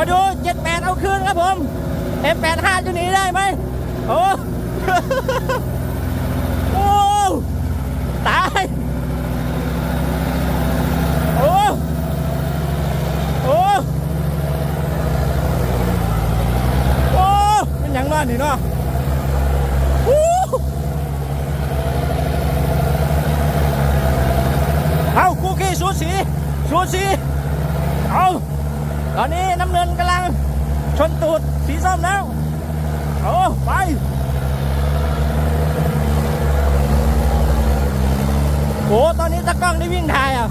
มาดูเจ็ดแปดเอาคืนครับผมเอ็มแปดห้าจะหนีได้ไหมโอ้โอ้ตายโอ้โอ้โอ้มันยังนอนนี่เนาะเอาคุกกี้สูสีสูสีเอา ตอนนี้น้ำเงินกำลังชนตูดสีส้มแล้วเอาไปโอ้ตอนนี้ตะกล้องได้วิ่งถ่ายอะ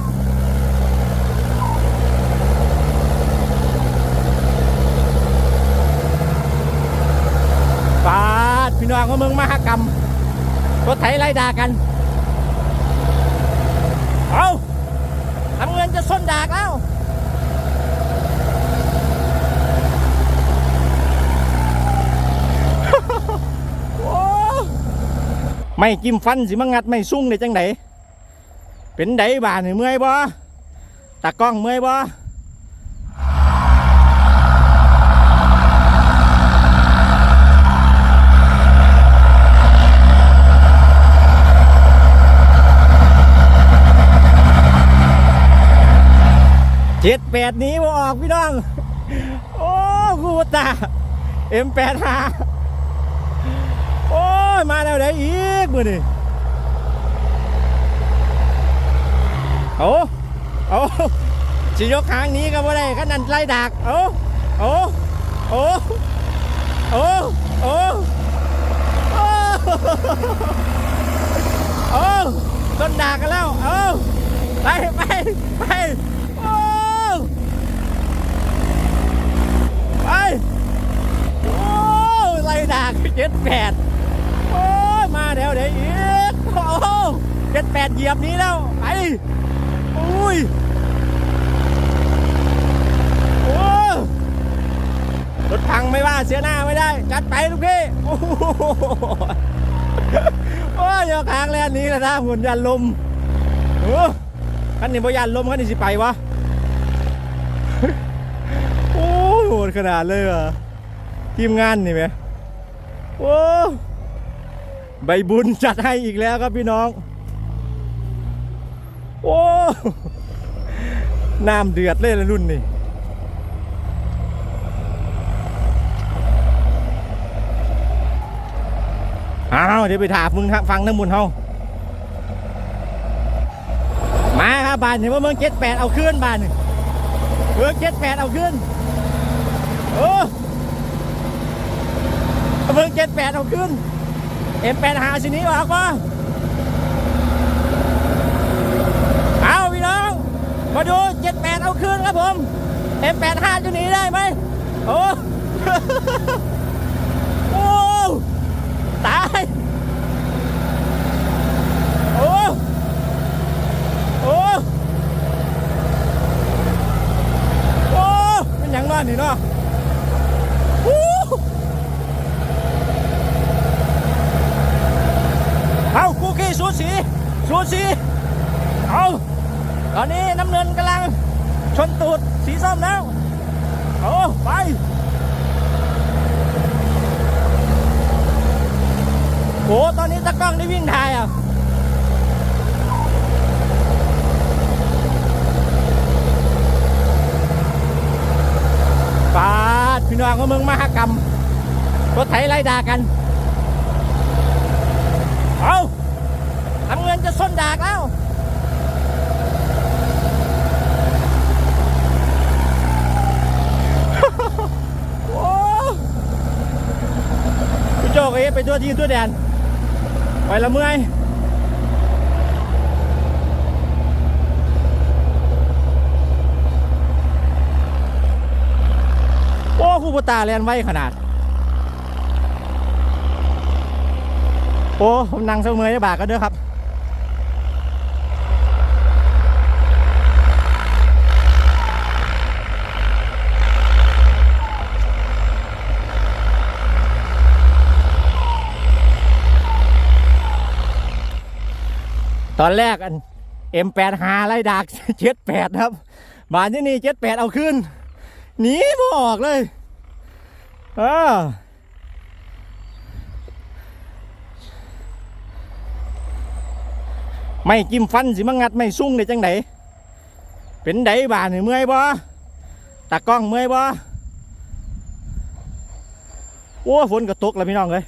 ปาดพี่น้องของเมืองมหากรรมรถไถไล่ด่ากัน เอาทำเงินจะส้นดากแล้ว โอ้ ไม่กิมฟันสิมางัดไม่ซุ่งได้จังไดเป็นไดบานเมื่อยบ่ตากล้องเมื่อยบ่เจ็ดแปดนี้บ่ออกพี่น้อง โอ้กูตาเอ็มแปดหา ยมาแล้วได้อีกมือนี่เอาเอาสิยกหางนี้ก็บ่ได้ก็นั่นไล่ดักเอาเอาเอาเอาเอาเอาเอาต้นดากกันแล้วเอาไปไปไปโอ้ไปโอ้ไล่ดักเจ็ดแปดโอ้ยมาเดี๋ยวเดี๋ยวอีกโอ้ เจ็ดแปดเหยียบนี้แล้ว ไปอุ้ยโอ้รถพังไม่ว่าเสียหน้าไม่ได้ จัดไปลูกพี่โอ้โหโอ้ยอยาค้างแลนนี้แล้วนะหุ่นยันลมโอ้คันนี้บ่ยันลมคันนี้สิไปวะโอ้โหดขนาดเลยเหรอทีมงานนี่ไหมโอ้ใบบุญจัดให้อีกแล้วครับพี่น้อง น้ำเดือดเลยละรุ่นนี่อ้าวเดี๋ยวไปถามมึงครับฟังน้ำมุนเฮามาครับบานเห็นว่าเมืองเจ็ดแปดเอาขึ้นบานเมืองเจ็ดแปดเอาขึ้นโอ้เมืองเจ็ดแปดเอาขึ้นเอ็มแปดหาสินี้ออกวะเอาพี่น้อง มาดูเจ็ดแปดเอาขึ้นครับผมเอ็มแปดห้าจะหนีได้ไหมโอ้โอ้ตายโอ้โอ้โอ้มันยังนอนนี่เนาะเอาคุกกี้สูสีสูสีเอา ตอนนี้น้ำเงินกำลังชนตูดสีส้มแล้วเอาไปโอ้ตอนนี้ตะกล้องได้วิ่งถ่ายอะปาดพี่น้องของเมืองมหากรรมรถไถไล่ด่ากัน เอาทำเงินจะส้นดากแล้ว โอ้พี่โจกเอ้ไป ตัวทีตัวแดน ไปละเมื่อยโอ้คูปตาแลนไว้ขนาด โอ้ ผมนั่งเสมอยบากกันเด้อครับ ตอนแรกอัน M85 ไล่ดัก78ครับ บานที่นี่78เอาขึ้นหนีบ่ออกเลยเออไม่จิ้มฟันสิมางัดไม่ซุ่งได้จังไดเป็นไดบานนี่เมื่อยบ่ตากล้องเมื่อยบ่โอ้ฝนก็ตกแล้วพี่น้องเลย